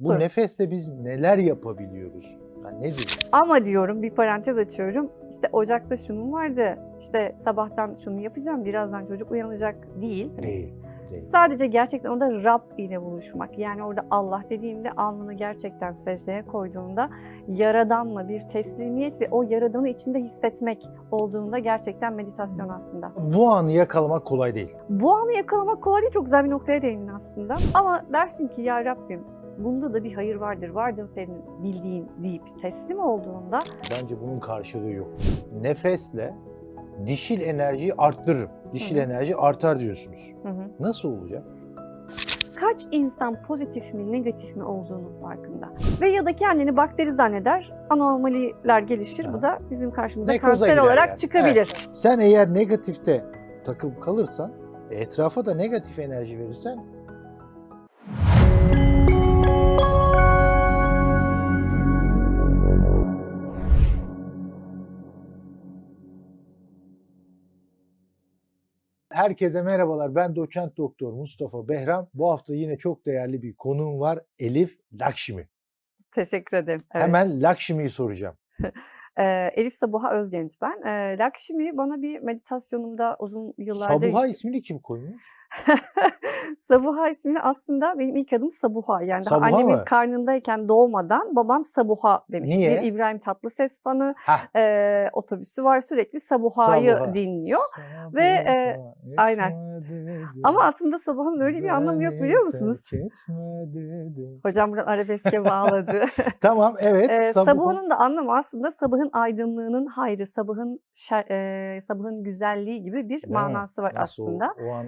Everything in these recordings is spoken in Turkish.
Bu Sor. nefesle biz neler yapabiliyoruz? Yani nedir? Ama diyorum bir parantez açıyorum. İşte ocakta şunun vardı. İşte sabahtan şunu yapacağım. Birazdan çocuk uyanacak değil. Hani Değil. değil. Sadece gerçekten orada Rab ile buluşmak. Yani orada Allah dediğinde alnını gerçekten secdeye koyduğunda Yaradan'la bir teslimiyet ve o Yaradan'ı içinde hissetmek olduğunda gerçekten meditasyon aslında. Bu anı yakalamak kolay değil. Bu anı yakalamak kolay değil. Çok güzel bir noktaya değindin aslında. Ama dersin ki ya Rabbim bunda da bir hayır vardır. Vardın senin bildiğin deyip teslim olduğunda Bence bunun karşılığı yok. Nefesle dişil enerjiyi arttırırım. Dişil Hı hı. enerji artar diyorsunuz. hı hı, Nasıl olacak? kaç insan pozitif mi negatif mi olduğunun farkında. Ve ya da kendini bakteri zanneder, anomaliler gelişir. Ha. Bu da bizim karşımıza Nekroza kanser olarak yani. çıkabilir. Sen eğer negatifte takılıp kalırsan, etrafa da negatif enerji verirsen Herkese merhabalar. Ben doçent doktor Mustafa Behram. Bu hafta yine çok değerli bir konuğum var. Elif Lakşmi. Teşekkür ederim. Evet. Hemen Lakşmi'yi soracağım. Ee, Elif Sabuha Özgenç ben. Ee, Lakşmi bana bir meditasyonumda uzun yıllardır... Sabuha ismini kim koymuş? Sabuha ismini aslında benim ilk adım Sabuha. Yani daha Sabuha annemin mı? karnındayken doğmadan babam Sabuha demiş. Niye? Bir İbrahim Tatlıses fanı. Ee, otobüsü var sürekli Sabuha'yı Sabuha. dinliyor. Ve, e, aynen. Ama aslında Sabuha'nın öyle bir anlamı yok biliyor musunuz? Hocam buradan arabeske bağladı. Tamam evet. Ee, Sabuha. sabahın da anlamı aslında sabahın aydınlığının hayrı, sabahın şer, e, sabahın güzelliği gibi bir Değil mi? manası var Nasıl o- aslında. O, an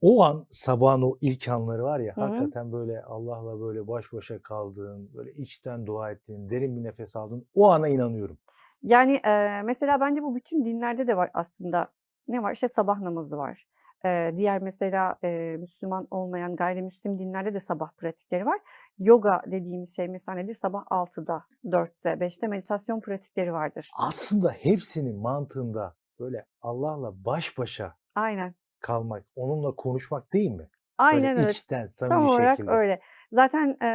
o an sabahın o ilk anları var ya Hı hı. hakikaten böyle Allah'la böyle baş başa kaldığın, böyle içten dua ettiğin, derin bir nefes aldın. O ana inanıyorum. Yani e, mesela bence bu bütün dinlerde de var aslında. Ne var? İşte sabah namazı var. E, diğer mesela e, Müslüman olmayan gayrimüslim dinlerde de sabah pratikleri var. Yoga dediğimiz şey mesela nedir? Sabah 6'da, 4'te, 5'te meditasyon pratikleri vardır. Aslında hepsinin mantığında böyle Allah'la baş başa Aynen. Kalmak, onunla konuşmak değil mi? Aynen böyle öyle. içten, Tam samimi olarak şekilde. öyle. Zaten e,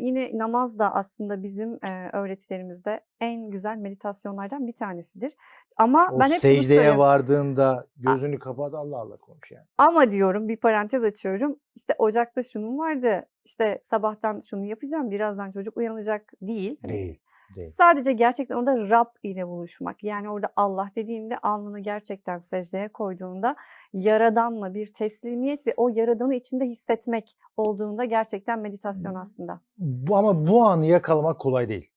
yine namaz da aslında bizim e, öğretilerimizde en güzel meditasyonlardan bir tanesidir. Ama O ben hep şunu secdeye söylüyorum. vardığında gözünü kapat Allah'la konuş yani. Ama diyorum bir parantez açıyorum. İşte ocakta şunun vardı. İşte sabahtan şunu yapacağım. Birazdan çocuk uyanacak değil. Hani Değil. Değil. Sadece gerçekten orada Rab ile buluşmak. Yani orada Allah dediğinde alnını gerçekten secdeye koyduğunda Yaradan'la bir teslimiyet ve o Yaradan'ı içinde hissetmek olduğunda gerçekten meditasyon aslında. Bu, ama bu anı yakalamak kolay değil.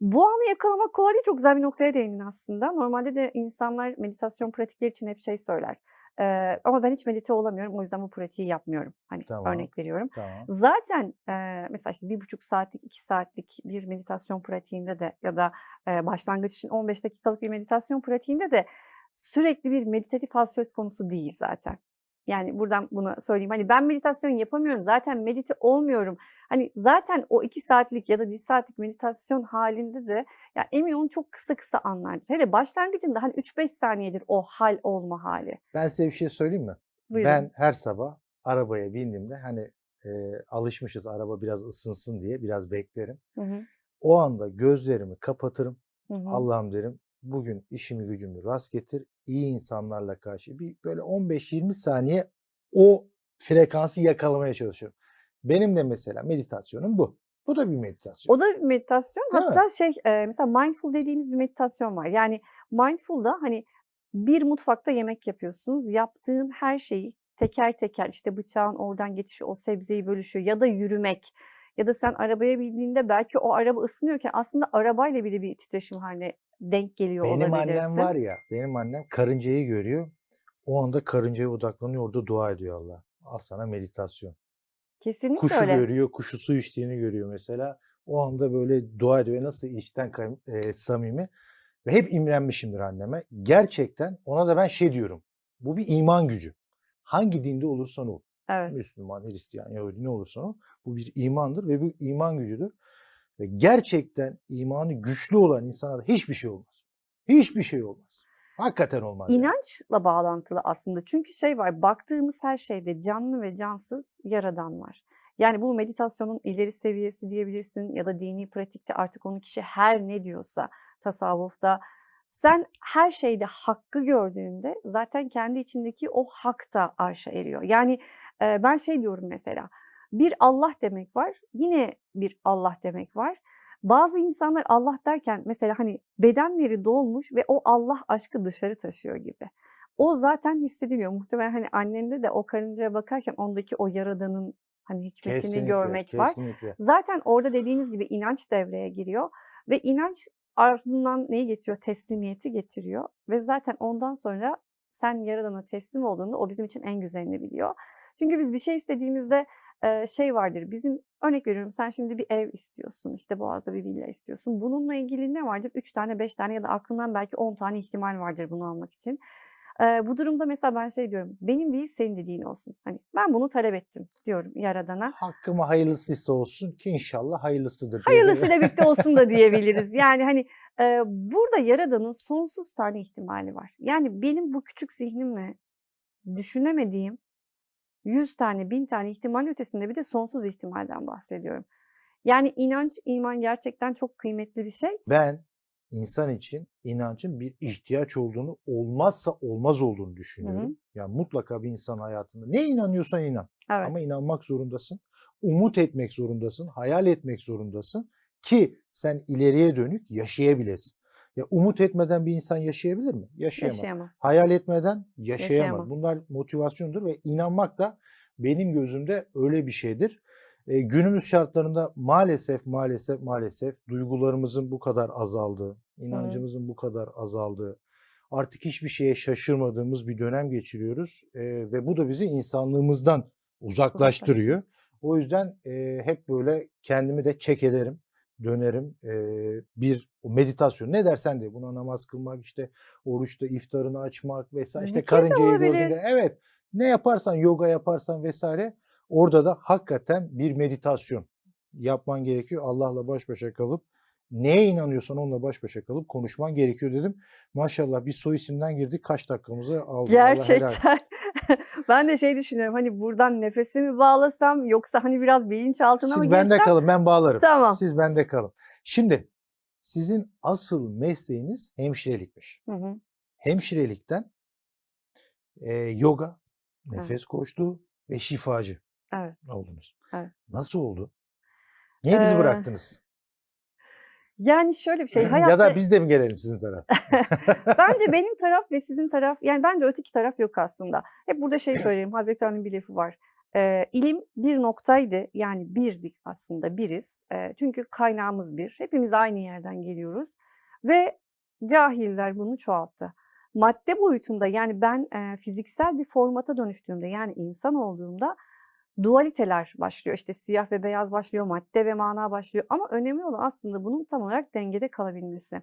Bu anı yakalamak kolay değil. Çok güzel bir noktaya değindin aslında. Normalde de insanlar meditasyon pratikleri için hep şey söyler. Ee, ama ben hiç medite olamıyorum. O yüzden bu pratiği yapmıyorum. Hani Tamam. örnek veriyorum. Tamam. Zaten e, mesela işte bir buçuk saatlik, iki saatlik bir meditasyon pratiğinde de ya da e, başlangıç için 15 dakikalık bir meditasyon pratiğinde de sürekli bir meditatif hal söz konusu değil zaten. Yani buradan bunu söyleyeyim. Hani ben meditasyon yapamıyorum. Zaten medite olmuyorum. Hani zaten o iki saatlik ya da bir saatlik meditasyon halinde de ya emin olun çok kısa kısa anlardır. Hele başlangıcında hani 3-5 saniyedir o hal olma hali. Ben size bir şey söyleyeyim mi? Buyurun. Ben her sabah arabaya bindiğimde hani e, alışmışız araba biraz ısınsın diye biraz beklerim. Hı hı, O anda gözlerimi kapatırım. hı hı. Allah'ım derim bugün işimi gücümü rast getir. iyi insanlarla karşı bir böyle 15-20 saniye o frekansı yakalamaya çalışıyorum. Benim de mesela meditasyonum bu. Bu da bir meditasyon. O da bir meditasyon. Değil mi? Hatta şey e, mesela mindful dediğimiz bir meditasyon var. Yani mindful'da hani bir mutfakta yemek yapıyorsunuz. Yaptığın her şeyi teker teker işte bıçağın oradan geçişi o sebzeyi bölüşüyor ya da yürümek ya da sen arabaya bindiğinde belki o araba ısınıyorken aslında arabayla bile bir titreşim haline denk geliyor Benim olabilirsin. annem var ya, benim annem karıncayı görüyor. O anda karıncaya odaklanıyor, orada dua ediyor Allah. Al sana meditasyon. Kesinlikle Kuşu öyle. görüyor, kuşu su içtiğini görüyor mesela. O anda böyle dua ediyor. Nasıl içten e, samimi. Ve hep imrenmişimdir anneme. Gerçekten ona da ben şey diyorum. Bu bir iman gücü. Hangi dinde olursan ol. Evet. Müslüman, Hristiyan, Yahudi ne olursan ol. Bu bir imandır ve bu iman gücüdür. Ve gerçekten imanı güçlü olan insana da hiçbir şey olmaz. Hiçbir şey olmaz. Hakikaten olmaz. yani. İnançla bağlantılı aslında. Çünkü şey var, baktığımız her şeyde canlı ve cansız yaradan var. Yani bu meditasyonun ileri seviyesi diyebilirsin ya da dini pratikte artık onu kişi her ne diyorsa tasavvufta sen her şeyde hakkı gördüğünde zaten kendi içindeki o hak da arşa eriyor. Yani e, ben şey diyorum mesela bir Allah demek var yine bir Allah demek var. Bazı insanlar Allah derken mesela hani bedenleri dolmuş ve o Allah aşkı dışarı taşıyor gibi. O zaten hissediliyor. Muhtemelen hani annende de o karıncaya bakarken ondaki o yaradanın hani hikmetini Kesinlikle, görmek var. kesinlikle. Zaten orada dediğiniz gibi inanç devreye giriyor ve inanç ardından neyi getiriyor? Teslimiyeti getiriyor ve zaten ondan sonra sen yaradana teslim olduğunda o bizim için en güzelini biliyor. Çünkü biz bir şey istediğimizde şey vardır. Bizim örnek veriyorum sen şimdi bir ev istiyorsun. işte Boğaz'da bir villa istiyorsun. Bununla ilgili ne vardır? 3 tane, 5 tane ya da aklından belki 10 tane ihtimal vardır bunu almak için. E, bu durumda mesela ben şey diyorum. Benim değil senin dediğin olsun. Hani ben bunu talep ettim diyorum yaradana. Hakkıma hayırlısıysa olsun ki inşallah hayırlısıdır. Hayırlısıyla birlikte olsun da diyebiliriz. Yani hani e, burada yaradanın sonsuz tane ihtimali var. Yani benim bu küçük zihnimle düşünemediğim 100 tane, 1000 tane ihtimal ötesinde bir de sonsuz ihtimalden bahsediyorum. Yani inanç, iman gerçekten çok kıymetli bir şey. Ben insan için inancın bir ihtiyaç olduğunu, olmazsa olmaz olduğunu düşünüyorum. Yani mutlaka bir insan hayatında ne inanıyorsan inan. Evet. Ama inanmak zorundasın. Umut etmek zorundasın. Hayal etmek zorundasın. Ki sen ileriye dönük yaşayabilesin. Ya umut etmeden bir insan yaşayabilir mi? Yaşayamaz. Yaşayamaz. Hayal etmeden yaşayamaz. Yaşayamaz. Bunlar motivasyondur ve inanmak da benim gözümde öyle bir şeydir. E, günümüz şartlarında maalesef maalesef maalesef duygularımızın bu kadar azaldığı, inancımızın bu kadar azaldığı, artık hiçbir şeye şaşırmadığımız bir dönem geçiriyoruz. E, ve bu da bizi insanlığımızdan uzaklaştırıyor. O yüzden e, hep böyle kendimi de çek ederim, dönerim. E, bir meditasyon ne dersen de buna namaz kılmak işte oruçta iftarını açmak vesaire işte Zikir karıncayı gördüğünde evet ne yaparsan yoga yaparsan vesaire orada da hakikaten bir meditasyon yapman gerekiyor. Allah'la baş başa kalıp neye inanıyorsan onunla baş başa kalıp konuşman gerekiyor dedim. Maşallah bir soy isimden girdik kaç dakikamızı etsin. Gerçekten. ben de şey düşünüyorum hani buradan nefese mi bağlasam yoksa hani biraz bilinçaltına mı Siz bende girsem? kalın ben bağlarım. Tamam. Siz bende kalın. Şimdi sizin asıl mesleğiniz hemşirelikmiş. Hı hı. Hemşirelikten e, yoga, nefes koçluğu ve şifacı Evet. oldunuz. Evet. Nasıl oldu? Niye bizi Ee, bıraktınız? Yani şöyle bir şey. ya Hayatta da biz de mi gelelim sizin tarafa? bence benim taraf ve sizin taraf yani bence öteki taraf yok aslında. Hep burada şey söylerim. Hazreti Ali'nin bir lafı var. Ee, ilim bir noktaydı. Yani birdik aslında biriz. Ee, çünkü kaynağımız bir. Hepimiz aynı yerden geliyoruz. Ve cahiller bunu çoğalttı. Madde boyutunda yani ben e, fiziksel bir formata dönüştüğümde yani insan olduğumda dualiteler başlıyor. İşte siyah ve beyaz başlıyor, madde ve mana başlıyor. Ama önemli olan aslında bunun tam olarak dengede kalabilmesi.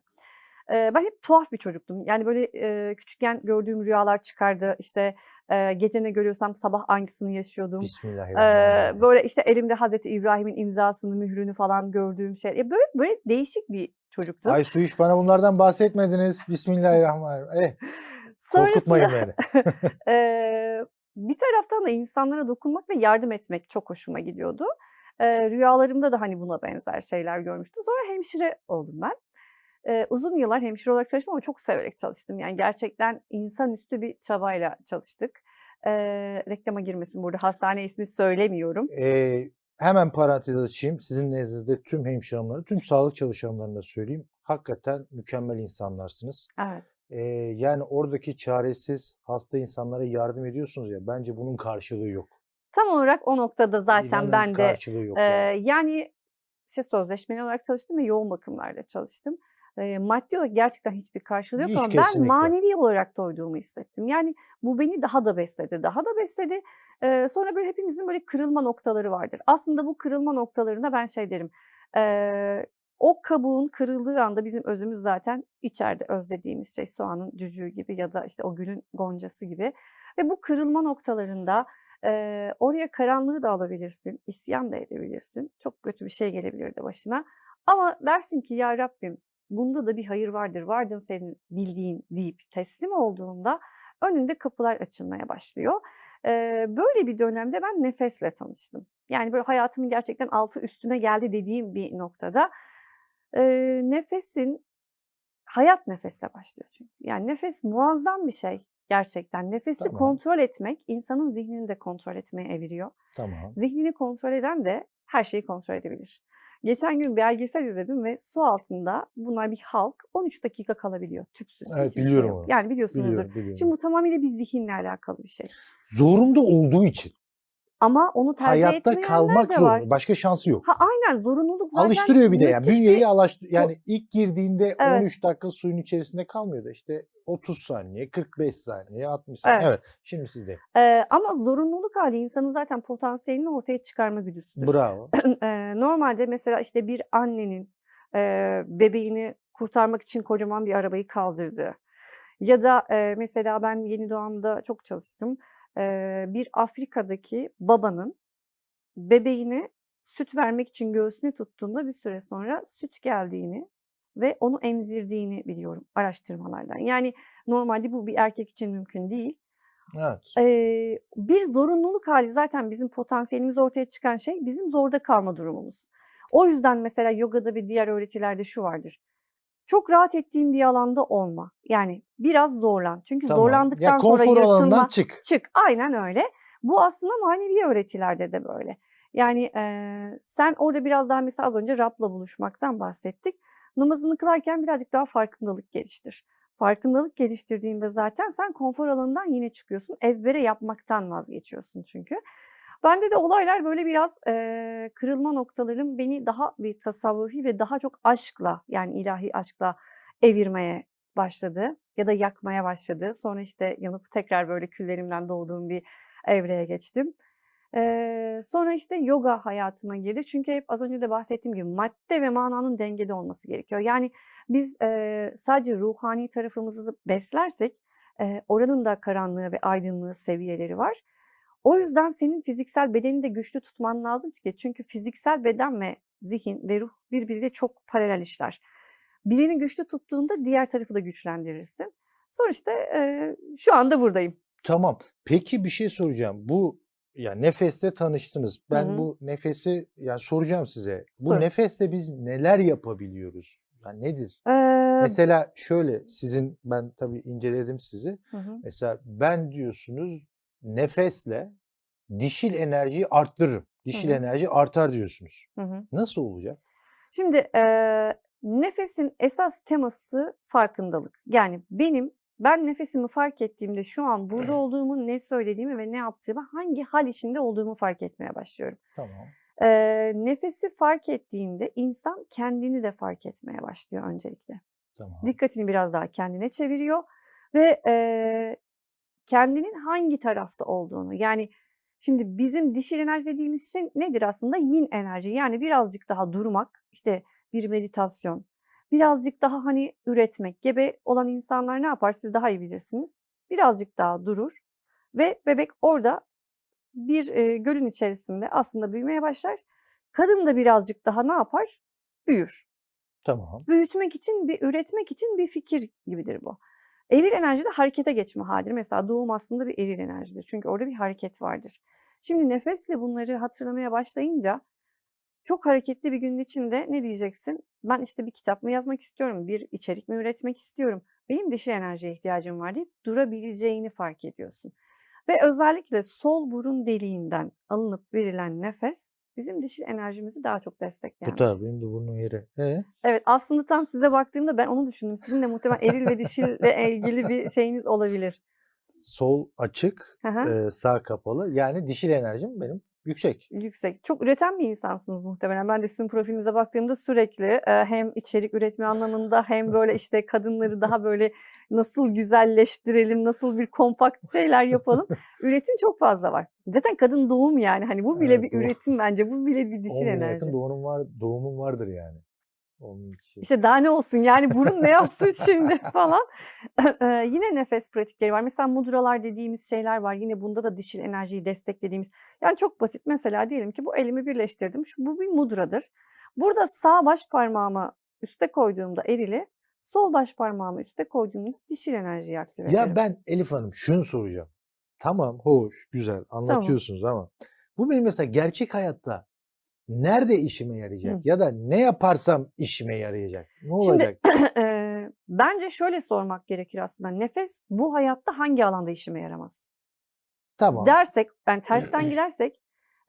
Ben hep tuhaf bir çocuktum. Yani böyle e, küçükken gördüğüm rüyalar çıkardı. İşte e, gece ne görüyorsam sabah aynısını yaşıyordum. Bismillahirrahmanirrahim. böyle işte elimde Hazreti İbrahim'in imzasını, mührünü falan gördüğüm şey. Böyle böyle değişik bir çocuktum. Ay su iş bana bunlardan bahsetmediniz. Bismillahirrahmanirrahim. Eh, Sonrasında korkutmayın beni. bir taraftan da insanlara dokunmak ve yardım etmek çok hoşuma gidiyordu. Eee, rüyalarımda da hani buna benzer şeyler görmüştüm. Sonra hemşire oldum ben. Eee, uzun yıllar hemşire olarak çalıştım ama çok severek çalıştım. Yani gerçekten insanüstü bir çabayla çalıştık. Eee, reklama girmesin burada hastane ismi söylemiyorum. Ee, hemen parantez açayım. Sizin nezdinizde tüm hemşireleri, tüm sağlık çalışanlarına söyleyeyim. Hakikaten mükemmel insanlarsınız. Evet. Ee, yani oradaki çaresiz hasta insanlara yardım ediyorsunuz ya. Bence bunun karşılığı yok. Tam olarak o noktada zaten İnanın ben de yok. Eee, yani. yani işte sözleşmeli olarak çalıştım ve yoğun bakımlarda çalıştım. Eee, maddi olarak gerçekten hiçbir karşılığı yok Hiç ama ben kesinlikle. manevi olarak doyduğumu hissettim. Yani bu beni daha da besledi, daha da besledi. Eee, sonra böyle hepimizin böyle kırılma noktaları vardır. Aslında bu kırılma noktalarında ben şey derim. eee, o kabuğun kırıldığı anda bizim özümüz zaten içeride özlediğimiz şey soğanın cücüğü gibi ya da işte o gülün goncası gibi. Ve bu kırılma noktalarında Eee, oraya karanlığı da alabilirsin, isyan da edebilirsin. Çok kötü bir şey gelebilirdi başına. Ama dersin ki ya Rabbim bunda da bir hayır vardır. Vardın senin bildiğin deyip teslim olduğunda önünde kapılar açılmaya başlıyor. Eee, böyle bir dönemde ben nefesle tanıştım. Yani böyle hayatımın gerçekten altı üstüne geldi dediğim bir noktada eee, nefesin hayat nefesle başlıyor çünkü. Yani nefes muazzam bir şey gerçekten. Nefesi Tamam. kontrol etmek insanın zihnini de kontrol etmeye eviriyor. Tamam. Zihnini kontrol eden de her şeyi kontrol edebilir. Geçen gün belgesel izledim ve su altında bunlar bir halk 13 dakika kalabiliyor tüpsüz. Evet, hiçbir şey biliyorum yok. onu. Yani biliyorsunuzdur. Biliyorum, biliyorum. Şimdi bu tamamıyla bir zihinle alakalı bir şey. Zorunda olduğu için. Ama onu tercih Hayatta etmeyenler kalmak de var. zorunda. Başka şansı yok. Ha aynen zorunluluk zaten Alıştırıyor bir de yani. müthiş bir- Bünyeyi alıştır yani ilk girdiğinde Evet. 13 dakika suyun içerisinde kalmıyor da işte 30 saniye, 45 saniye, 60 saniye. Evet. Evet. Şimdi sizde. Eee, ama zorunluluk hali insanın zaten potansiyelini ortaya çıkarma güdüsüdür. Bravo. Eee, normalde mesela işte bir annenin eee, bebeğini kurtarmak için kocaman bir arabayı kaldırdığı ya da eee, mesela ben yeni doğanda çok çalıştım. Bir Afrika'daki babanın bebeğine süt vermek için göğsüne tuttuğunda bir süre sonra süt geldiğini ve onu emzirdiğini biliyorum araştırmalardan. Yani normalde bu bir erkek için mümkün değil. Evet. Eee, bir zorunluluk hali zaten bizim potansiyelimizi ortaya çıkan şey bizim zorda kalma durumumuz. O yüzden mesela yogada ve diğer öğretilerde şu vardır. Çok rahat ettiğin bir alanda olma. Yani biraz zorlan. Çünkü Tamam. zorlandıktan Ya sonra yırtınma çık. çık. Aynen öyle. Bu aslında manevi öğretilerde de böyle. Yani eee, sen orada biraz daha mesela az önce Rab'la buluşmaktan bahsettik. Namazını kılarken birazcık daha farkındalık geliştir. Farkındalık geliştirdiğinde zaten sen konfor alanından yine çıkıyorsun. Ezbere yapmaktan vazgeçiyorsun çünkü. Bende de olaylar böyle biraz eee, kırılma noktalarım beni daha bir tasavvufi ve daha çok aşkla yani ilahi aşkla evirmeye başladı ya da yakmaya başladı. Sonra işte yanıp tekrar böyle küllerimden doğduğum bir evreye geçtim. Eee, sonra işte yoga hayatıma girdi. Çünkü hep az önce de bahsettiğim gibi madde ve mananın dengede olması gerekiyor. Yani biz eee, sadece ruhani tarafımızı beslersek eee, oranın da karanlığı ve aydınlığı seviyeleri var. O yüzden senin fiziksel bedeni de güçlü tutman lazım ki çünkü fiziksel beden ve zihin ve ruh birbiriyle çok paralel işler. Birini güçlü tuttuğunda diğer tarafı da güçlendirirsin. İşte eee, şu anda buradayım. Tamam. Peki bir şey soracağım. Bu ya nefesle tanıştınız. Ben hı. bu nefesi yani soracağım size. Bu Sor. nefesle biz neler yapabiliyoruz? Yani nedir? Eee, Mesela şöyle sizin ben tabii inceledim sizi. hı hı. Mesela ben diyorsunuz nefesle dişil enerjiyi arttırırım. Dişil hı. enerji artar diyorsunuz. Hı hı. Nasıl olacak? Şimdi eee, nefesin esas teması farkındalık. Yani benim ben nefesimi fark ettiğimde şu an burada olduğumu, ne söylediğimi ve ne yaptığımı, hangi hal içinde olduğumu fark etmeye başlıyorum. Tamam. Eee, nefesi fark ettiğinde insan kendini de fark etmeye başlıyor öncelikle. Tamam. Dikkatini biraz daha kendine çeviriyor ve eee, kendinin hangi tarafta olduğunu yani şimdi bizim dişil enerji dediğimiz şey nedir aslında? Yin enerji yani birazcık daha durmak işte bir meditasyon birazcık daha hani üretmek gebe olan insanlar ne yapar siz daha iyi bilirsiniz. Birazcık daha durur ve bebek orada bir eee, gölün içerisinde aslında büyümeye başlar. Kadın da birazcık daha ne yapar? Büyür Tamam. büyütmek için, bir üretmek için bir fikir gibidir bu. Eril enerji de harekete geçme halidir. Mesela doğum aslında bir eril enerjidir. Çünkü orada bir hareket vardır. Şimdi nefesle bunları hatırlamaya başlayınca çok hareketli bir günün içinde ne diyeceksin? Ben işte bir kitap mı yazmak istiyorum, bir içerik mi üretmek istiyorum. Benim dişil enerjiye ihtiyacım var deyip durabileceğini fark ediyorsun. Ve özellikle sol burun deliğinden alınıp verilen nefes bizim dişil enerjimizi daha çok Bu destekleyen tabii şey. benim de burnum yeri. E? Evet aslında tam size baktığımda ben onu düşündüm. Sizin de muhtemelen eril ve dişille ilgili bir şeyiniz olabilir. Sol açık, e, sağ kapalı. Yani dişil enerjim benim yüksek. Yüksek. Çok üreten bir insansınız muhtemelen. Ben de sizin profilinize baktığımda sürekli e, hem içerik üretme anlamında hem böyle işte kadınları daha böyle nasıl güzelleştirelim, nasıl bir kompakt şeyler yapalım. Üretim çok fazla var. Zaten kadın doğum yani. Hani bu bile Evet, bir doğum. üretim bence. Bu bile bir 10 dişil bine enerji. yakın doğumum var, doğumum vardır yani. 10 kişi. İşte daha ne olsun yani burun ne yapsın şimdi falan. Eee, yine nefes pratikleri var. Mesela mudralar dediğimiz şeyler var. Yine bunda da dişil enerjiyi desteklediğimiz. Yani çok basit. Mesela diyelim ki bu elimi birleştirdim. Şu, bu bir mudradır. Burada sağ baş parmağımı üste koyduğumda erili, sol baş parmağımı üste koyduğumda dişil enerjiyi aktive ederim. Ya ben Elif Hanım şunu soracağım. Tamam, hoş, güzel anlatıyorsunuz ama Bu benim mesela gerçek hayatta nerede işime yarayacak ya da ne yaparsam işime yarayacak. Ne Şimdi olacak? eee, bence şöyle sormak gerekir aslında. Nefes bu hayatta hangi alanda işime yaramaz? Tamam. Dersek, ben tersten gidersek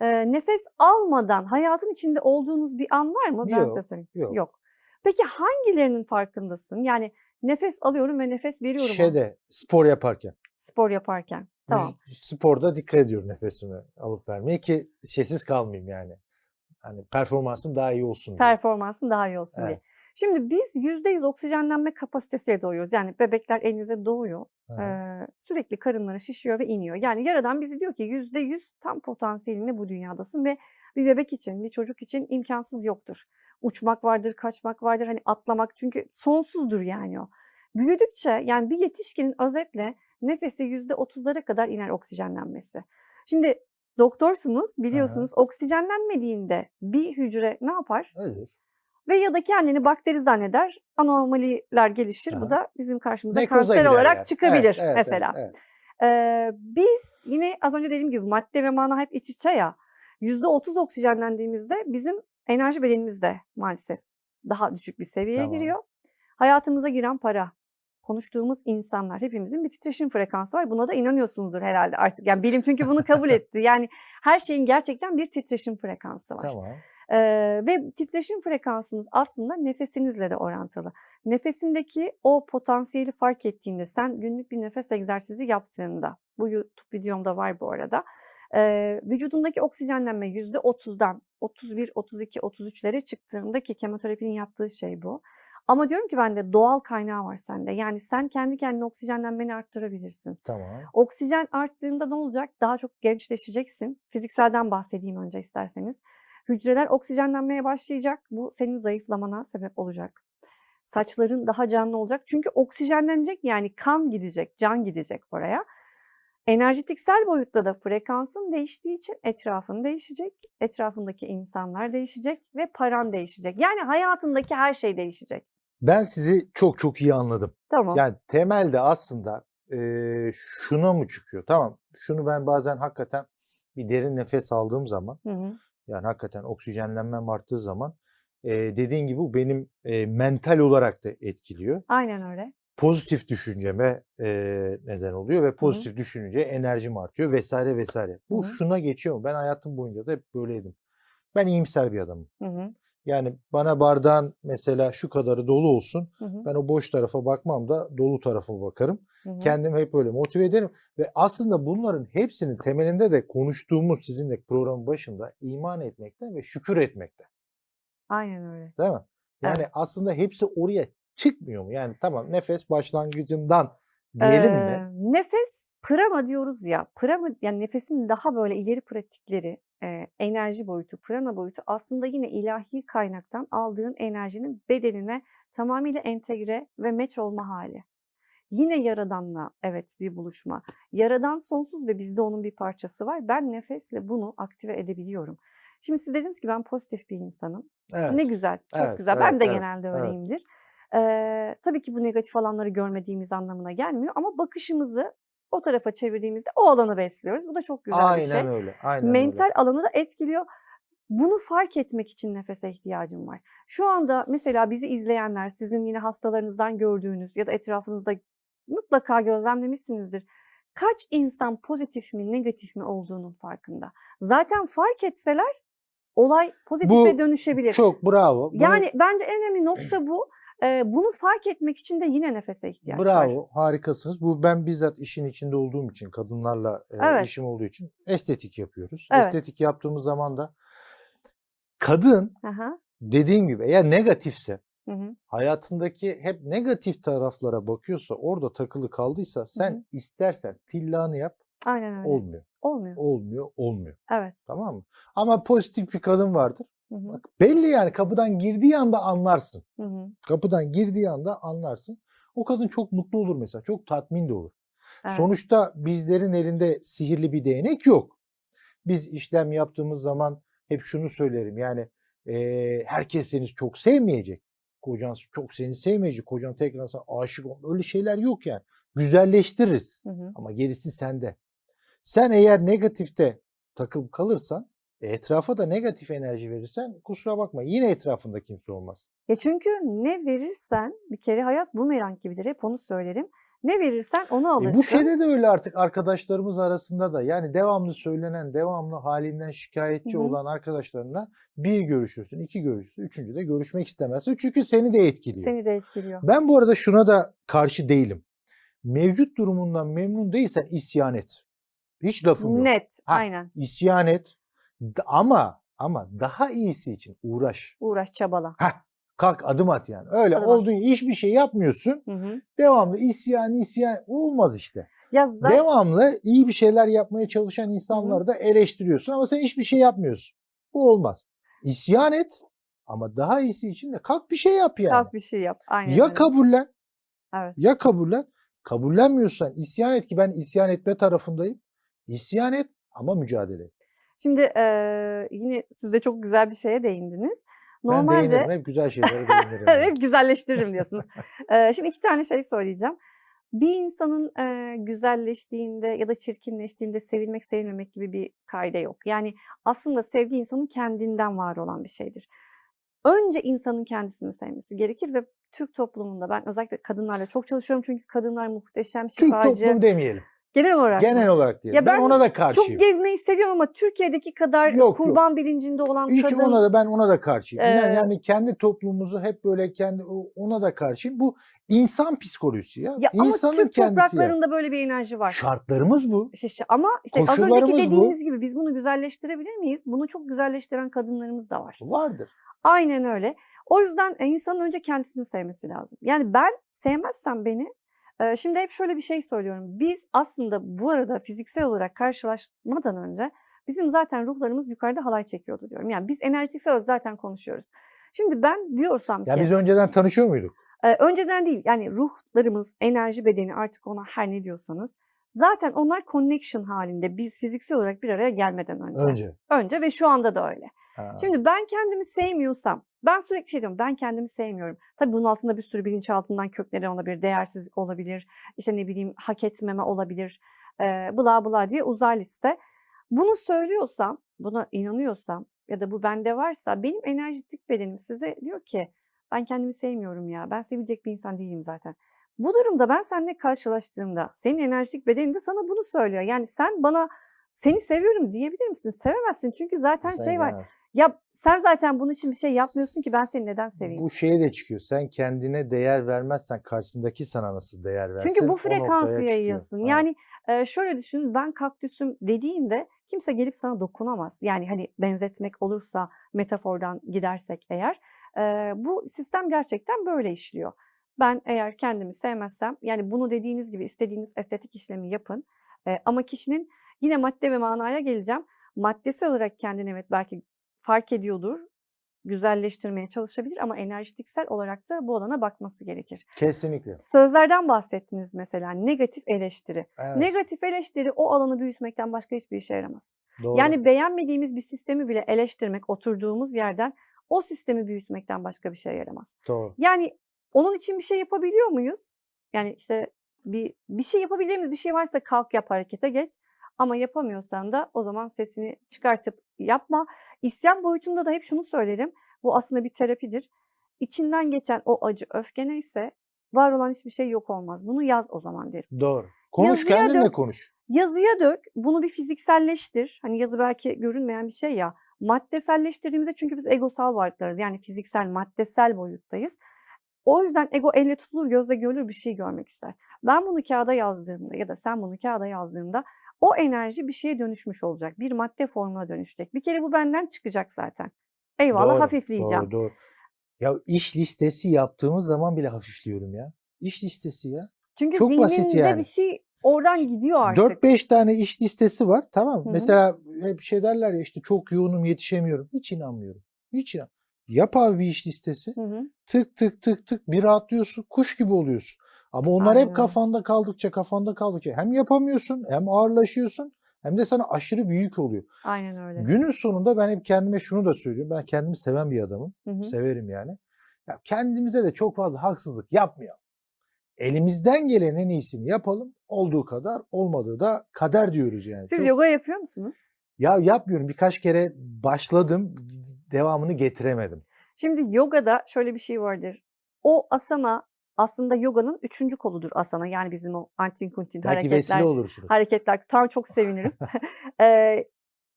eee, nefes almadan hayatın içinde olduğunuz bir an var mı? Ben size Yok, söyleyeyim. yok. Yok. Peki hangilerinin farkındasın? Yani nefes alıyorum ve nefes veriyorum. Şeyde spor yaparken. Spor yaparken. Tamam. Sporda dikkat ediyorum nefesimi alıp vermeye ki sessiz kalmayayım yani. Hani performansım daha iyi olsun diye. Performansın daha iyi olsun diye. Evet. Şimdi biz %100 oksijenlenme kapasitesiyle doğuyoruz. Yani bebekler elinize doğuyor. Aha. Eee, sürekli karınları şişiyor ve iniyor. Yani yaradan bizi diyor ki %100 tam potansiyelinle bu dünyadasın ve bir bebek için, bir çocuk için imkansız yoktur. Uçmak vardır, kaçmak vardır, hani atlamak çünkü sonsuzdur yani o. Büyüdükçe yani bir yetişkinin özetle nefesi %30'lara kadar iner oksijenlenmesi. Şimdi doktorsunuz biliyorsunuz oksijenlenmediğinde bir hücre ne yapar? Öyle. Ve ya da kendini bakteri zanneder, anomaliler gelişir. Bu Aha. da bizim karşımıza Nekroza kanser olarak yani. çıkabilir Evet, evet, evet, mesela. evet. Ee, biz yine az önce dediğim gibi madde ve mana hep iç içe ya. %30 oksijenlendiğimizde bizim enerji bedenimiz de maalesef daha düşük bir seviyeye Tamam. giriyor. Hayatımıza giren para, konuştuğumuz insanlar hepimizin bir titreşim frekansı var. Buna da inanıyorsunuzdur herhalde artık. Yani bilim çünkü bunu kabul etti. Yani her şeyin gerçekten bir titreşim frekansı var. Tamam. Ee, ve titreşim frekansınız aslında nefesinizle de orantılı. Nefesindeki o potansiyeli fark ettiğinde, sen günlük bir nefes egzersizi yaptığında, bu YouTube videomda var bu arada, ee, vücudundaki oksijenlenme %30'dan 31, 32, 33'lere çıktığında ki kemoterapinin yaptığı şey bu. Ama diyorum ki ben de doğal kaynağı var sende. Yani sen kendi kendine oksijenlenmeni arttırabilirsin. Tamam. Oksijen arttığında ne olacak? Daha çok gençleşeceksin. Fizikselden bahsedeyim önce isterseniz. Hücreler oksijenlenmeye başlayacak. Bu senin zayıflamana sebep olacak. Saçların daha canlı olacak. Çünkü oksijenlenecek yani kan gidecek, can gidecek oraya. Enerjitiksel boyutta da frekansın değiştiği için etrafın değişecek. Etrafındaki insanlar değişecek ve paran değişecek. Yani hayatındaki her şey değişecek. Ben sizi çok çok iyi anladım. Tamam. Yani temelde aslında eee, şuna mı çıkıyor? Tamam. Şunu ben bazen hakikaten bir derin nefes aldığım zaman Hı hı. yani hakikaten oksijenlenmem arttığı zaman eee, dediğin gibi bu benim eee, mental olarak da etkiliyor. Aynen öyle. Pozitif düşünceme eee, neden oluyor ve pozitif düşününce enerjim artıyor vesaire vesaire. Bu Hı hı. şuna geçiyor mu? Ben hayatım boyunca da hep böyleydim. Ben iyimser bir adamım. Hı hı. Yani bana bardağın mesela şu kadarı dolu olsun. Hı hı. Ben o boş tarafa bakmam da dolu tarafa bakarım. Hı hı. Kendimi hep öyle motive ederim. Ve aslında bunların hepsinin temelinde de konuştuğumuz sizinle programın başında iman etmekte ve şükür etmekte. Aynen öyle. Değil mi? Yani Evet. aslında hepsi oraya çıkmıyor mu? Yani tamam nefes başlangıcından diyelim mi? Eee, nefes prana diyoruz ya. Prana yani nefesin daha böyle ileri pratikleri, eee, enerji boyutu, prana boyutu aslında yine ilahi kaynaktan aldığın enerjinin bedenine tamamıyla entegre ve meç olma hali. Yine yaradanla evet bir buluşma. Yaradan sonsuz ve bizde onun bir parçası var. Ben nefesle bunu aktive edebiliyorum. Şimdi siz dediniz ki ben pozitif bir insanım. Evet. Ne güzel, çok Evet, güzel. Ben evet, de evet, genelde evet. Eee, tabii ki bu negatif alanları görmediğimiz anlamına gelmiyor ama bakışımızı o tarafa çevirdiğimizde o alanı besliyoruz. Bu da çok güzel bir şey. Aynen öyle. Aynen Mental öyle. alanı da etkiliyor. Bunu fark etmek için nefese ihtiyacım var. Şu anda mesela bizi izleyenler, sizin yine hastalarınızdan gördüğünüz ya da etrafınızda mutlaka gözlemlemişsinizdir. Kaç insan pozitif mi, negatif mi olduğunun farkında. Zaten fark etseler olay pozitife Bu dönüşebilir. Çok bravo. Bunu- Yani bence en önemli nokta bu. Bunu fark etmek için de yine nefese ihtiyaç var. Bravo, harikasınız. Bu ben bizzat işin içinde olduğum için, kadınlarla e, Evet. işim olduğu için estetik yapıyoruz. Evet. Estetik yaptığımız zaman da kadın Hı hı. dediğim gibi eğer negatifse, Hı hı. hayatındaki hep negatif taraflara bakıyorsa, orada takılı kaldıysa sen hı. istersen tillanı yap, Aynen öyle. olmuyor. Olmuyor. Olmuyor, olmuyor. Evet. Tamam mı? Ama pozitif bir kadın vardır. Hı hı. Bak belli yani kapıdan girdiği anda anlarsın. Hı hı. Kapıdan girdiği anda anlarsın. O kadın çok mutlu olur mesela. Çok tatmin de olur. Evet. Sonuçta bizlerin elinde sihirli bir değnek yok. Biz işlem yaptığımız zaman hep şunu söylerim. Yani eee, herkes seni çok sevmeyecek. Kocan çok seni sevmeyecek. Kocan tekrar sana aşık ol. Öyle şeyler yok yani. Güzelleştiririz. Hı hı. Ama gerisi sende. Sen eğer negatifte takılıp kalırsan e, etrafa da negatif enerji verirsen kusura bakma yine etrafında kimse olmaz. Ya çünkü ne verirsen bir kere hayat bumerang gibidir. Hep onu söylerim. Ne verirsen onu E, alırsın. bu şeyde de öyle artık arkadaşlarımız arasında da yani devamlı söylenen, devamlı halinden şikayetçi Hı hı. olan arkadaşlarına bir görüşürsün, iki görüşürsün, üçüncü de görüşmek istemezsin. Çünkü seni de etkiliyor. Seni de etkiliyor. Ben bu arada şuna da karşı değilim. Mevcut durumundan memnun değilsen isyan et. Hiç lafım yok. Net. Ha. Aynen. İsyan et. Ama ama daha iyisi için uğraş. Uğraş çabala. Heh, kalk adım at yani. Öyle Adım at. olduğun hiçbir şey yapmıyorsun. Hı hı. Devamlı isyan isyan olmaz işte. Ya zaten Devamlı iyi bir şeyler yapmaya çalışan insanları da eleştiriyorsun ama sen hiçbir şey yapmıyorsun. Bu olmaz. İsyan et ama daha iyisi için de kalk bir şey yap yani. kalk bir şey yap. Aynen ya öyle. kabullen Evet. ya kabullen. Kabullenmiyorsan isyan et ki ben isyan etme tarafındayım. İsyan et ama mücadele et. Şimdi eee, yine siz de çok güzel bir şeye değindiniz. Ben Normalde değinirim. Hep güzel şeylere değinirim. hep güzelleştiririm diyorsunuz. Eee, şimdi iki tane şey söyleyeceğim. Bir insanın eee, güzelleştiğinde ya da çirkinleştiğinde sevilmek sevilmemek gibi bir kaide yok. Yani aslında sevgi insanın kendinden var olan bir şeydir. Önce insanın kendisini sevmesi gerekir ve Türk toplumunda ben özellikle kadınlarla çok çalışıyorum çünkü kadınlar muhteşem Türk şifacı. toplumu demeyelim. Genel olarak? Genel olarak diyelim. Ya ben, ben ona da Çok karşıyım. gezmeyi seviyorum ama Türkiye'deki kadar Yok, yok. kurban bilincinde olan Hiç kadın ona da ben ona da karşıyım. Ee, yani kendi toplumumuzu hep böyle kendi ona da karşıyım. Bu insan psikolojisi ya. ya ama İnsanın Türk kendisi. ya. topraklarında böyle bir enerji var. Şartlarımız bu. İşte, işte ama işte az önceki Koşullarımız bu. dediğimiz gibi biz bunu güzelleştirebilir miyiz? Bunu çok güzelleştiren kadınlarımız da var. Vardır. Aynen öyle. O yüzden e, insanın önce kendisini sevmesi lazım. Yani ben sevmezsem beni, şimdi hep şöyle bir şey söylüyorum. Biz aslında bu arada fiziksel olarak karşılaşmadan önce bizim zaten ruhlarımız yukarıda halay çekiyordu diyorum. Yani biz enerjiksel olarak zaten konuşuyoruz. Şimdi ben diyorsam Ya ki biz önceden tanışıyor muyduk? e, önceden değil yani ruhlarımız, enerji bedeni artık ona her ne diyorsanız zaten onlar connection halinde biz fiziksel olarak bir araya gelmeden önce. Önce. Önce ve şu anda da öyle. Ha. Şimdi ben kendimi sevmiyorsam, ben sürekli şey diyorum, ben kendimi sevmiyorum. Tabii bunun altında bir sürü bilinçaltından kökleri olabilir, değersizlik olabilir, işte ne bileyim hak etmeme olabilir, e, bla bla diye uzar liste. Bunu söylüyorsam, buna inanıyorsam ya da bu bende varsa benim enerjitik bedenim size diyor ki ben kendimi sevmiyorum ya, ben sevecek bir insan değilim zaten. Bu durumda ben seninle karşılaştığımda senin enerjitik bedenin de sana bunu söylüyor. Yani sen bana seni seviyorum diyebilir misin? Sevemezsin çünkü zaten Sen şey var. Ya sen zaten bunun için bir şey yapmıyorsun ki ben seni neden seveyim? Bu şeye de çıkıyor. Sen kendine değer vermezsen karşısındaki sana nasıl değer versin? Çünkü bu frekansı çıkıyor. yayıyorsun. Evet. Yani e, şöyle düşün ben kaktüsüm dediğinde kimse gelip sana dokunamaz. Yani hani benzetmek olursa metafordan gidersek eğer e, bu sistem gerçekten böyle işliyor. Ben eğer kendimi sevmezsem yani bunu dediğiniz gibi istediğiniz estetik işlemi yapın. E, ama kişinin yine madde ve manaya geleceğim. Maddesel olarak kendini evet belki fark ediyordur. Güzelleştirmeye çalışabilir ama enerjitiksel olarak da bu alana bakması gerekir. Kesinlikle. Sözlerden bahsettiniz mesela negatif eleştiri. Evet, Negatif eleştiri o alanı büyütmekten başka hiçbir işe yaramaz. doğru. Yani beğenmediğimiz bir sistemi bile eleştirmek oturduğumuz yerden o sistemi büyütmekten başka bir şeye yaramaz. doğru. Yani onun için bir şey yapabiliyor muyuz? Yani işte bir bir şey yapabileceğimiz bir şey varsa kalk yap harekete geç. Ama yapamıyorsan da o zaman sesini çıkartıp yapma. İsyan boyutunda da hep şunu söylerim. Bu aslında bir terapidir. İçinden geçen o acı öfke neyse var olan hiçbir şey yok olmaz. Bunu yaz o zaman derim. Doğru. Konuş Yazıya kendinle dök. konuş. Yazıya dök, bunu bir fizikselleştir. Hani yazı belki görünmeyen bir şey ya. Maddeselleştirdiğimizde çünkü biz egosal varlıklarız. Yani fiziksel, maddesel boyuttayız. O yüzden ego elle tutulur, gözle görülür bir şey görmek ister. Ben bunu kağıda yazdığımda ya da sen bunu kağıda yazdığında o enerji bir şeye dönüşmüş olacak. Bir madde formuna dönüşecek. Bir kere bu benden çıkacak zaten. Eyvallah Doğru, hafifleyeceğim. Doğru, doğru. Ya iş listesi yaptığımız zaman bile hafifliyorum ya. İş listesi ya. Çünkü Çok basit yani. bir şey oradan gidiyor artık. 4-5 tane iş listesi var tamam mı? Mesela hep şey derler ya işte çok yoğunum yetişemiyorum. Hiç inanmıyorum. Hiç inan. Yap abi bir iş listesi. Hı hı. Tık tık tık tık bir rahatlıyorsun. Kuş gibi oluyorsun. Ama onlar Aynen hep kafanda kaldıkça kafanda kaldıkça hem yapamıyorsun hem ağırlaşıyorsun hem de sana aşırı büyük oluyor. Aynen öyle. Günün sonunda ben hep kendime şunu da söylüyorum. Ben kendimi seven bir adamım. Hı hı. Severim yani. Ya kendimize de çok fazla haksızlık yapmayalım. Elimizden gelen en iyisini yapalım. Olduğu kadar olmadığı da kader diyoruz yani. Siz Çok- yoga yapıyor musunuz? Ya yapmıyorum. Birkaç kere başladım, devamını getiremedim. Şimdi yogada şöyle bir şey vardır. O asana aslında yoganın üçüncü koludur asana. Yani bizim o antin kuntin Belki hareketler. olursunuz. hareketler. Tam çok sevinirim. Eee,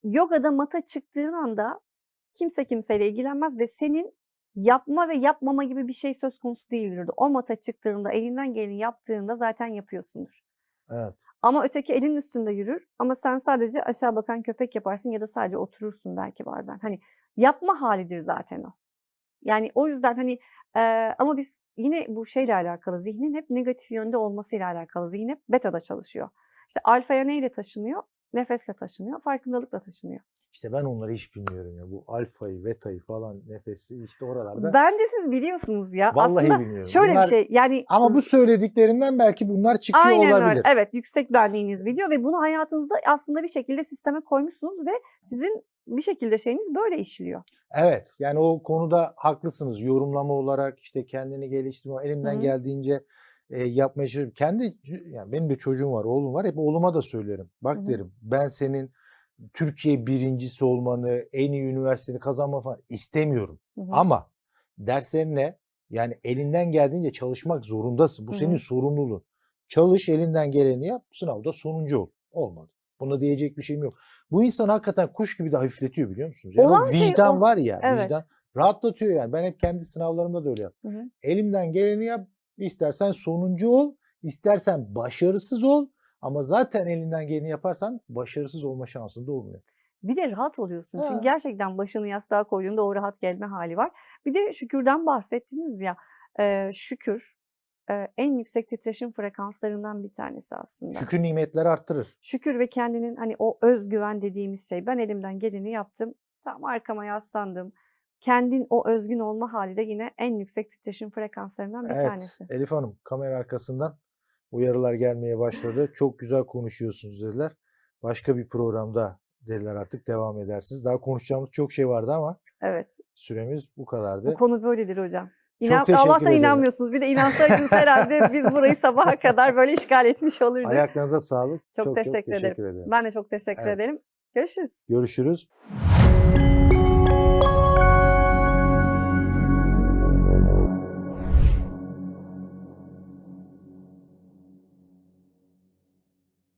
yogada mata çıktığın anda kimse kimseyle ilgilenmez ve senin yapma ve yapmama gibi bir şey söz konusu değildir. O mata çıktığında elinden geleni yaptığında zaten yapıyorsundur. Evet. Ama öteki elin üstünde yürür ama sen sadece aşağı bakan köpek yaparsın ya da sadece oturursun belki bazen. Hani yapma halidir zaten o. Yani o yüzden hani eee, ama biz yine bu şeyle alakalı zihnin hep negatif yönde olmasıyla alakalı. Zihin hep beta'da çalışıyor. İşte alfaya neyle taşınıyor? Nefesle taşınıyor, farkındalıkla taşınıyor. İşte ben onları hiç bilmiyorum ya. Bu alfayı, vetayı falan nefesi işte oralarda. Bence siz biliyorsunuz ya. Vallahi Aslında bilmiyorum. şöyle Bunlar- bir şey yani Ama bu söylediklerimden belki bunlar çıkıyor Aynen olabilir. öyle. Evet, yüksek benliğiniz biliyor ve bunu hayatınızda aslında bir şekilde sisteme koymuşsunuz ve sizin bir şekilde şeyiniz böyle işliyor. Evet. Yani o konuda haklısınız. Yorumlama olarak işte kendini geliştirme, elimden Hı geldiğince e, yapmaya çalışıyorum. Kendi yani benim de çocuğum var, oğlum var. Hep oğluma da söylerim. Bak Hı derim ben senin Türkiye birincisi olmanı, en iyi üniversiteni kazanma falan istemiyorum. Hı. Ama derslerine yani elinden geldiğince çalışmak zorundasın. Bu Hı senin sorumluluğun. Çalış, elinden geleni yap, sınavda sonuncu ol. Olmadı. Buna diyecek bir şeyim yok. Bu insan hakikaten kuş gibi de hafifletiyor biliyor musunuz? Yani o Olan şey vicdan o. var ya, Evet. vicdan rahatlatıyor yani. Ben hep kendi sınavlarımda da öyle yaptım. Hı hı. Elimden geleni yap, istersen sonuncu ol, istersen başarısız ol. Ama zaten elinden geleni yaparsan başarısız olma şansın da olmuyor. Bir de rahat oluyorsun. Ha. Çünkü gerçekten başını yastığa koyduğunda o rahat gelme hali var. Bir de şükürden bahsettiniz ya. şükür en yüksek titreşim frekanslarından bir tanesi aslında. Şükür nimetleri arttırır. Şükür ve kendinin hani o özgüven dediğimiz şey. Ben elimden geleni yaptım. Tam arkama yaslandım. Kendin o özgün olma hali de yine en yüksek titreşim frekanslarından bir Evet, tanesi. Elif Hanım kamera arkasından uyarılar gelmeye başladı. Çok güzel konuşuyorsunuz dediler. Başka bir programda dediler artık devam edersiniz. Daha konuşacağımız çok şey vardı ama Evet. süremiz bu kadardı. Bu konu böyledir hocam. İnan, teşekkür Allah'tan ederim. inanmıyorsunuz. Bir de inansaydınız herhalde biz burayı sabaha kadar böyle işgal etmiş olurduk. Ayaklarınıza sağlık. Çok teşekkür ederim. ederim. Ben de çok teşekkür Evet. ederim. Görüşürüz. Görüşürüz.